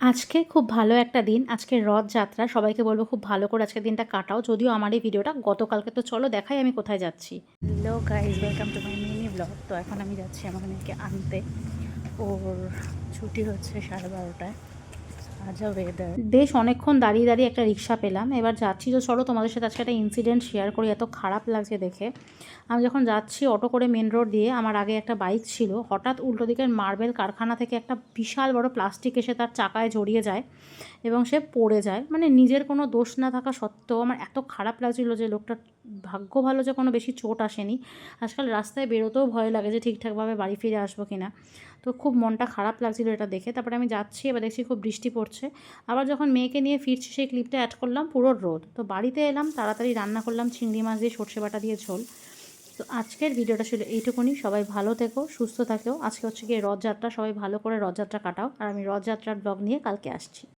আজকে খুব ভালো একটা দিন। আজকে রথযাত্রা সবাইকে বলব খুব ভালো করে আজকে দিনটা কাটাও। যদিও আমার এই ভিডিওটা গতকালকে তো চলো দেখাই আমি কোথায় যাচ্ছি। Hello guys welcome to my mini vlog তো এখন আমি যাচ্ছি আমার মেয়েকে আনতে। ওর ছুটি হচ্ছে সাড়ে বারোটায়। আজ ওয়েদার বেশ অনেকক্ষণ দাঁড়িয়ে দাঁড়িয়ে একটা রিক্সা পেলাম। এবার যাচ্ছি তো চলো তোমাদের সাথে আজকে একটা ইনসিডেন্ট শেয়ার করি, এত খারাপ লাগছে দেখে। আমি যখন যাচ্ছি অটো করে মেন রোড দিয়ে, আমার আগে একটা বাইক ছিল, হঠাৎ উল্টো দিকের মার্বেল কারখানা থেকে একটা বিশাল বড় প্লাস্টিক এসে তার চাকায় জড়িয়ে যায় এবং সে পড়ে যায়। মানে নিজের কোনো দোষ না থাকা সত্ত্বেও আমার এত খারাপ লাগছিল যে লোকটার ভাগ্য ভালো যে কোনো বেশি চোট আসেনি। আজকাল রাস্তায় বেরোতেও ভয় লাগে যে ঠিকঠাকভাবে বাড়ি ফিরে আসব কিনা। তো খুব মনটা খারাপ লাগছিল এটা দেখে। তারপরে আমি যাচ্ছি, এবার দেখছি খুব বৃষ্টি পড়ছে। আবার যখন মেয়েকে নিয়ে ফিরছি সেই ক্লিপটা অ্যাড করলাম পুরো রোদ। তো বাড়িতে এলাম, তাড়াতাড়ি রান্না করলাম, চিংড়ি মাছ দিয়ে সর্ষে বাটা দিয়ে ঝোল। তো আজকের ভিডিওটা ছিল এইটুকুনি। সবাই ভালো থেকো, সুস্থ থাকেও আজকে হচ্ছে গিয়ে রথযাত্রা। সবাই ভালো করে রথযাত্রা কাটাও। আর আমি রথযাত্রার ব্লগ নিয়ে কালকে আসছি।